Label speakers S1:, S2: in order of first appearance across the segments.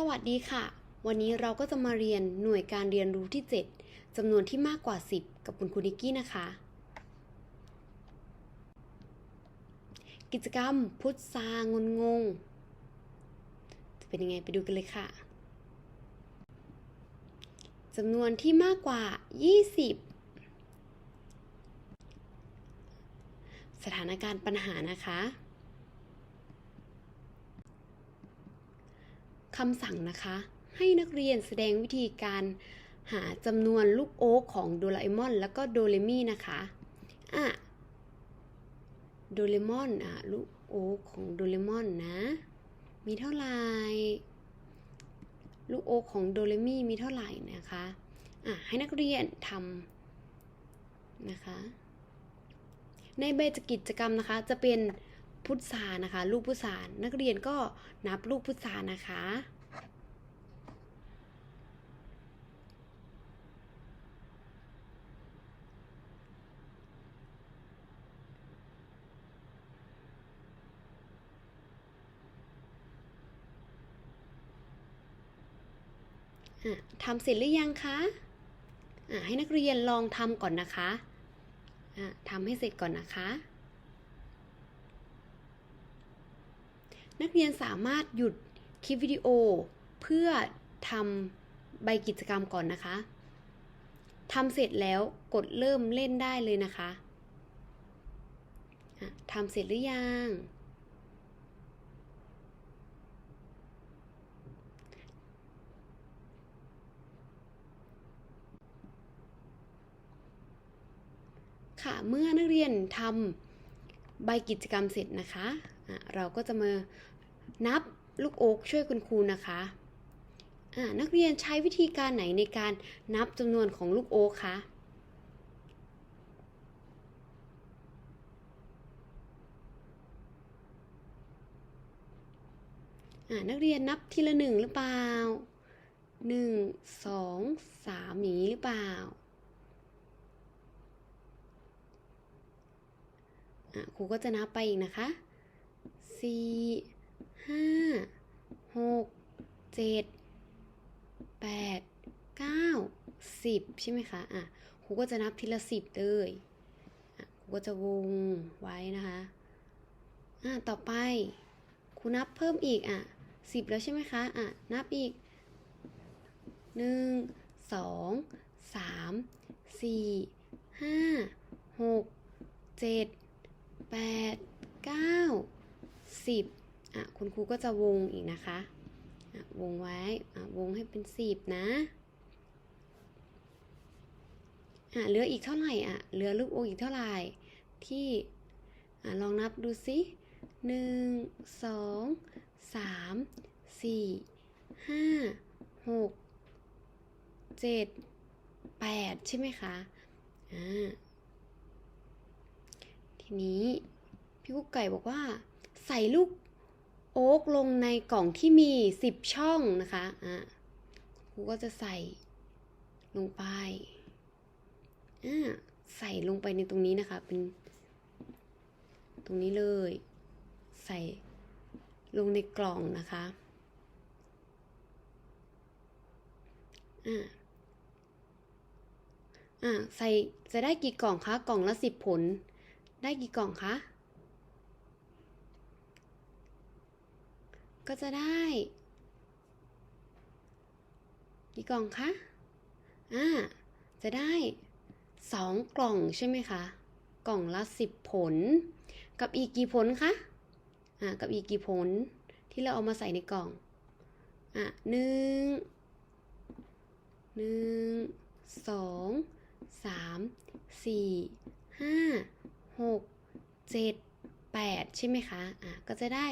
S1: สวัสดีค่ะ วันนี้เราก็จะมาเรียนหน่วยการเรียนรู้ที่ 7จำนวนที่มากกว่า 10 กับคุณครูนิกกี้นะคะ กิจกรรมพุทธางนงง จะเป็นยังไงไปดูกันเลยค่ะจำนวนที่มากกว่า 20 สถานการณ์ปัญหานะคะ คำสั่งนะคะ ให้นักเรียนแสดงวิธีการหาจำนวนลูกโอ๊กของโดราเอมอนแล้วก็โดเรมี่นะคะอะโดเรมอนอะลูกโอ๊กของโดเรมอนนะ มีเท่าไหร่ลูกโอ๊กของโดเรมี่มีเท่าไหร่นะคะอะให้นักเรียนทำนะคะ ในใบกิจกรรมนะคะจะเป็น พุทธานะคะ ลูกพุทธานักเรียนก็นับลูกพุทธานะคะ ทำเสร็จหรือยังคะะให้นักเรียนลองทำก่อนนะคะะทำให้เสร็จก่อนนะคะ นักเรียนสามารถหยุดคลิปวิดีโอ เพื่อทำใบกิจกรรมก่อนนะคะทำเสร็จแล้วกดเริ่มเล่นได้เลยนะคะทำเสร็จหรือยัง ค่ะ เมื่อนักเรียนทำใบกิจกรรมเสร็จนะคะะเราก็จะมา นับลูกโอ๊กช่วยคุณครูนะคะนักเรียนใช้วิธีการไหนในการนับจำนวนของลูกโอ๊กคะนักเรียนนับทีละหนึ่งหรือเปล่าหนึ่งสองสามอย่างนี้หรือเปล่าครูก็จะนับไปอีกนะคะสี่ ห้าหกเจ็ดแปดเก้าสิบใช่ไหมคะอะครูก็จะนับทีละสิบเลยอะครูก็จะวงไว้นะคะอะต่อไปครูนับเพิ่มอีกอะสิบแล้วใช่ไหมคะอะนับอีกหนึ่งสองสามสี่ห้าหกเจ็ดแปดเก้าสิบ คุณครูก็จะวงอีกนะคะ วงไว้วงให้เป็นสิบนะเหลืออีกเท่าไหร่อะเหลือลูกโออีกเท่าไหร่ที่ลองนับดูสิหนึ่งสองสามสี่ห้าหกเจ็ดแปดใช่ไหมคะอ่าทีนี้พี่กุ๊กไก่บอกว่า ใส่ลูก อ๊กลงในกล่องที่มี 10 ช่องนะคะอะครูก็จะใส่ลงไปอ่าใส่ลงไปในตรงนี้นะคะ เป็น ตรงนี้เลย ใส่ลงในกล่องนะคะอ่าอ่าใส่จะได้กี่กล่องคะ กล่องละสิบผล ได้กี่กล่องคะ ก็จะได้ กี่กล่องคะอ่าจะได้สองกล่องใช่ไหมคะ กล่องละสิบผล กับอีกกี่ผลคะอ่ากับอีกกี่ผลที่เราเอามาใส่ในกล่องอะหนึ่งหนึ่งสองสามสี่ห้าหกเจ็ดแปดใช่ไหมคะอะก็จะได้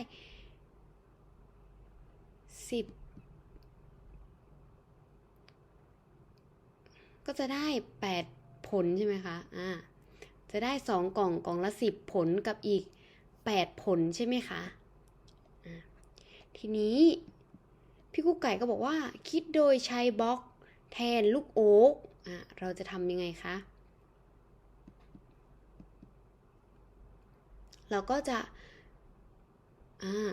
S1: สิบก็จะได้แปดผลใช่ไหมคะอ่าจะได้สองกล่องกล่องละสิบผลกับอีกแปดผลใช่ไหมคะทีนี้พี่กุ๊กไก่ก็บอกว่า คิดโดยใช้บล็อกแทนลูกโอ๊กอะเราจะทำยังไงคะ เราก็จะอ่า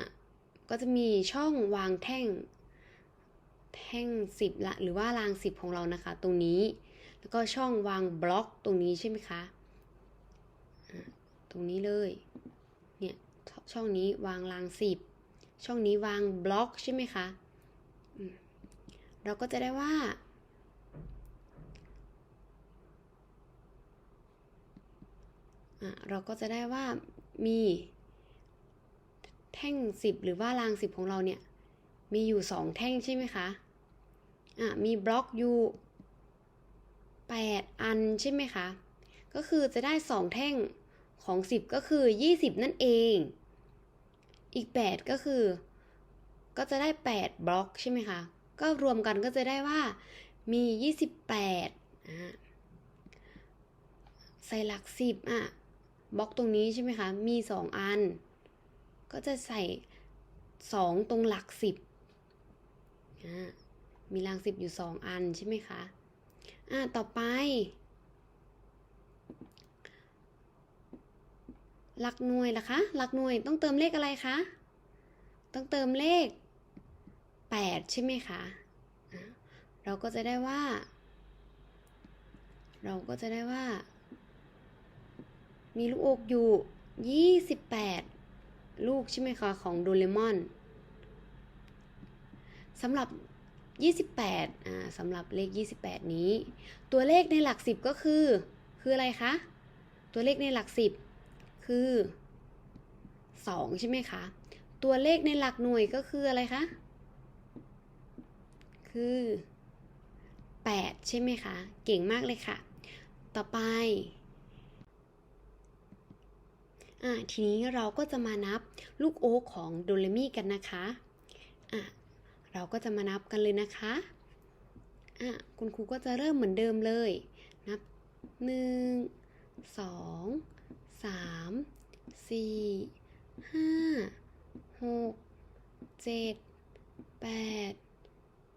S1: ก็จะมีช่องวางแท่ง แท่งสิบละหรือว่ารางสิบของเรานะคะ ตรงนี้ แล้วก็ช่องวางบล็อกตรงนี้ใช่ไหมคะตรงนี้เลยเนี่ยช่องนี้วางรางสิบช่องนี้วางบล็อกใช่ไหมคะเราก็จะได้ว่า เราก็จะได้ว่ามี แท่งสิบหรือว่ารางสิบของเราเนี่ย มีอยู่สองแท่งใช่ไหมคะ อะ มีบล็อกอยู่แปดอันใช่ไหมคะ ก็คือจะได้สองแท่งของสิบก็คือยี่สิบนั่นเอง อีกแปดก็คือ ก็จะได้แปดบล็อกใช่ไหมคะ ก็รวมกันก็จะได้ว่ามียี่สิบแปดอะใส่หลักสิบอะ บล็อกตรงนี้ใช่ไหมคะ มีสองอัน ก็จะใส่สองตรงหลักสิบมีรางสิบอยู่สองอันใช่ไหมคะอ่าต่อไป หลักหน่วยล่ะคะ หลักหน่วยต้องเติมเลขอะไรคะ ต้องเติมเลขแปดใช่ไหมคะเราก็จะได้ว่า เราก็จะได้ว่า มีลูกอกอยู่ 28 ลูกใช่ไหมคะของโดเรมอนสำหรับ 28อ่าสำหรับเลข 28 นี้ ตัวเลขในหลัก 10 ก็คือ คืออะไรคะ ตัวเลขในหลัก 10 คือ 2 ใช่ไหมคะ ตัวเลขในหลักหน่วยก็คืออะไรคะ คือ 8 ใช่ไหมคะ เก่งมากเลยค่ะ ต่อไป อะทีนี้เราก็จะมานับลูกโอ๊กของโดเรมีกันนะคะอะเราก็จะมานับกันเลยนะคะอะคุณครูก็จะเริ่มเหมือนเดิมเลย นับหนึ่งสองสามสี่ห้าหกเจ็ดแปด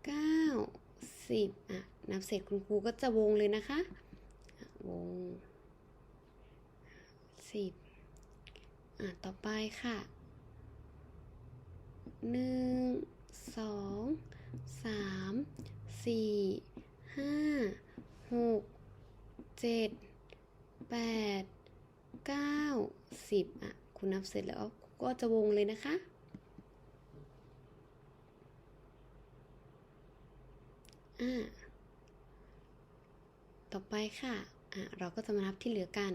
S1: เก้าสิบอะนับเสร็จคุณครูก็จะวงเลยนะคะอะวงสิบ อะต่อไปค่ะหนึ่งสองสามสี่ห้าหกเจ็ดแปดเก้าสิบอะคุณนับเสร็จแล้วก็จะวงเลยนะคะ อะต่อไปค่ะ อะ เราก็จะมานับที่เหลือกัน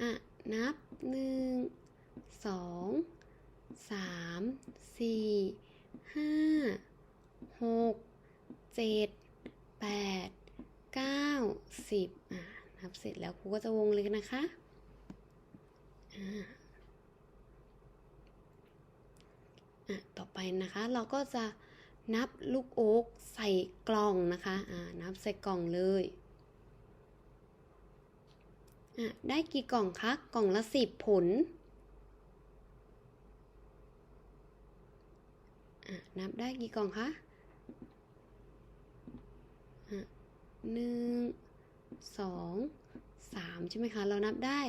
S1: อะ นับหนึ่ง สองสามสี่ห้าหกเจ็ดแปดเก้าสิบอะนับเสร็จแล้วครูก็จะวงเลยนะคะอ่าอะต่อไปนะคะเราก็จะนับลูกโอ๊กใส่กล่องนะคะอ่านับใส่กล่องเลยอะได้กี่กล่องคะกล่องละสิบผล อะ นับได้กี่กล่องคะหนึ่งสองสามใช่ไหมคะ เรานับได้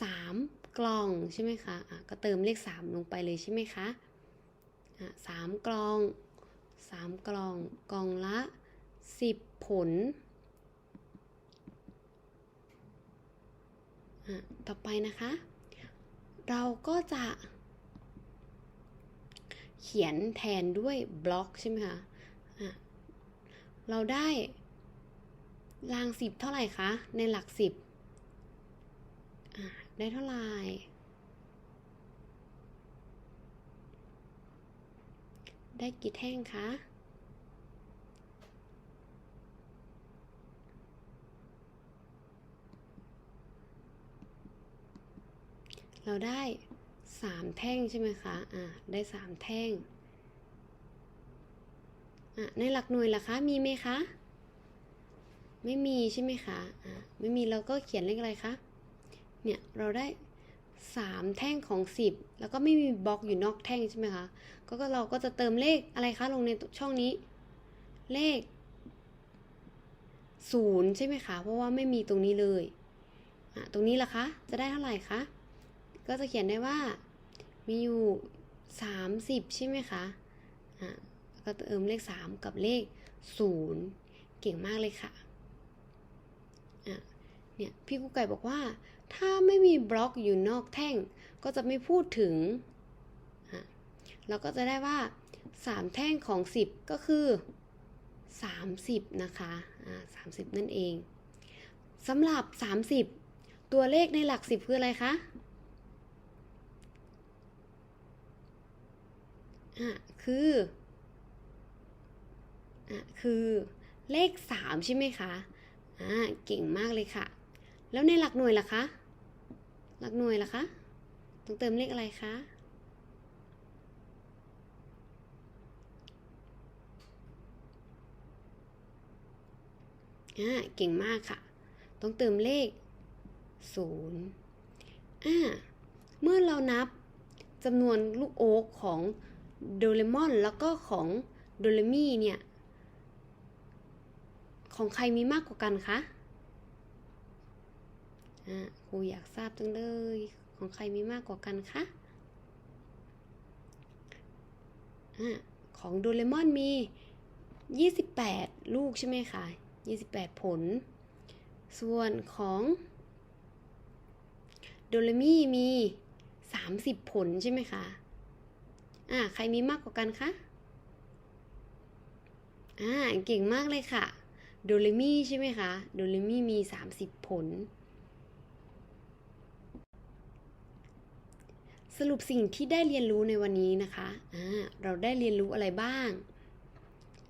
S1: สามกล่องใช่ไหมคะอะก็เติมเลขสามลงไปเลยใช่ไหมคะอะสามกล่องสามกล่องกล่องละสิบผลอะต่อไปนะคะ เราก็จะ เขียนแทนด้วยบล็อกใช่ไหมคะะเราได้รางสิบเท่าไหร่คะ ในหลักสิบได้เท่าไหร่ได้กี่แท่งคะเราได้ สามแท่งใช่ไหมคะ อ่า ได้สามแท่ง อะ ในหลักหน่วยล่ะคะ มีไหมคะ ไม่มีใช่ไหมคะ อ่าไม่มีเราก็เขียนเลขอะไรคะ เนี่ย เราได้สามแท่งของสิบแล้วก็ไม่มีบล็อกอยู่นอกแท่งใช่ไหมคะ ก็ก็เราก็จะเติมเลขอะไรคะ ลงในช่องนี้ เลขศูนย์ใช่ไหมคะ เพราะว่าไม่มีตรงนี้เลย อะ ตรงนี้ล่ะคะ จะได้เท่าไหร่คะ ก็จะเขียนได้ว่ามีอยู่ 30 ใช่ไหมคะอะก็เติมเลข 3 กับเลข 0 เก่งมากเลยค่ะอะเนี่ยพี่กุ๊กไก่บอกว่า ถ้าไม่มีบล็อกอยู่นอกแท่ง ก็จะไม่พูดถึงอะเราก็จะได้ว่า 3 แท่งของ 10 ก็คือ 30 นะคะอ่า30นั่นเองสำหรับ 30 ตัวเลขในหลัก 10 คืออะไรคะ อะคืออะคือเลข 3 ใช่ไหมคะอ่าเก่งมากเลยค่ะ แล้วในหลักหน่วยล่ะคะ หลักหน่วยล่ะคะ ต้องเติมเลขอะไรคะอ่าเก่งมากค่ะ ต้องเติมเลข0อ่าเมื่อเรานับจำนวนลูกโอ๊กของ โดเรมอนแล้วก็ของโดเรมี่เนี่ย ของใครมีมากกว่ากันคะอ่าครูอยากทราบจังเลย ของใครมีมากกว่ากันคะอ่าของโดเรมอนมี 28 ลูกใช่ไหมคะ 28 ผล ส่วนของโดเรมี่มี 30 ผลใช่ไหมคะ อ่าใครมีมากกว่ากันคะอ่าเก่งมากเลยค่ะ โดเรมี่ใช่ไหมคะ โดเรมี่มี 30 ผล สรุปสิ่งที่ได้เรียนรู้ในวันนี้นะคะอ่าเราได้เรียนรู้อะไรบ้าง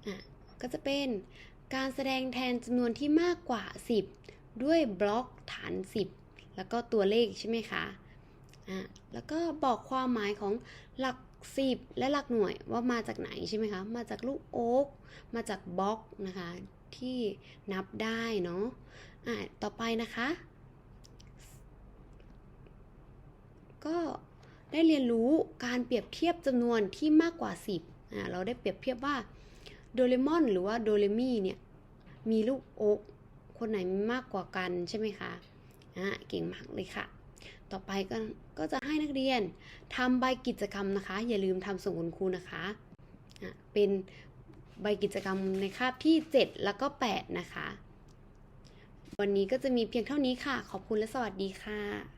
S1: อะก็จะเป็นการแสดงแทนจำนวนที่มากกว่า 10 ด้วยบล็อกฐาน 10 แล้วก็ตัวเลขใช่ไหมคะอะแล้วก็บอกความหมายของหลัก 10และหลักหน่วยว่ามาจากไหนใช่ไหมคะ มาจากลูกโอ๊กมาจากบล็อกนะคะ ที่นับได้เนาะอะต่อไปนะคะ ก็ได้เรียนรู้การเปรียบเทียบจำนวนที่มากกว่า 10อ่าเราได้เปรียบเทียบว่าโดเรมอนหรือว่าโดเรมี่เนี่ยมีลูกโอ๊กคนไหนมีมากกว่ากันใช่ไหมคะอ่าเก่งมากเลยค่ะ ต่อไปก็ก็จะให้นักเรียนทำใบกิจกรรมนะคะ อย่าลืมทำส่งคุณครูนะคะอะเป็นใบกิจกรรมในคาบที่ 7 แล้วก็ 8 นะคะ วันนี้ก็จะมีเพียงเท่านี้ค่ะ ขอบคุณและสวัสดีค่ะ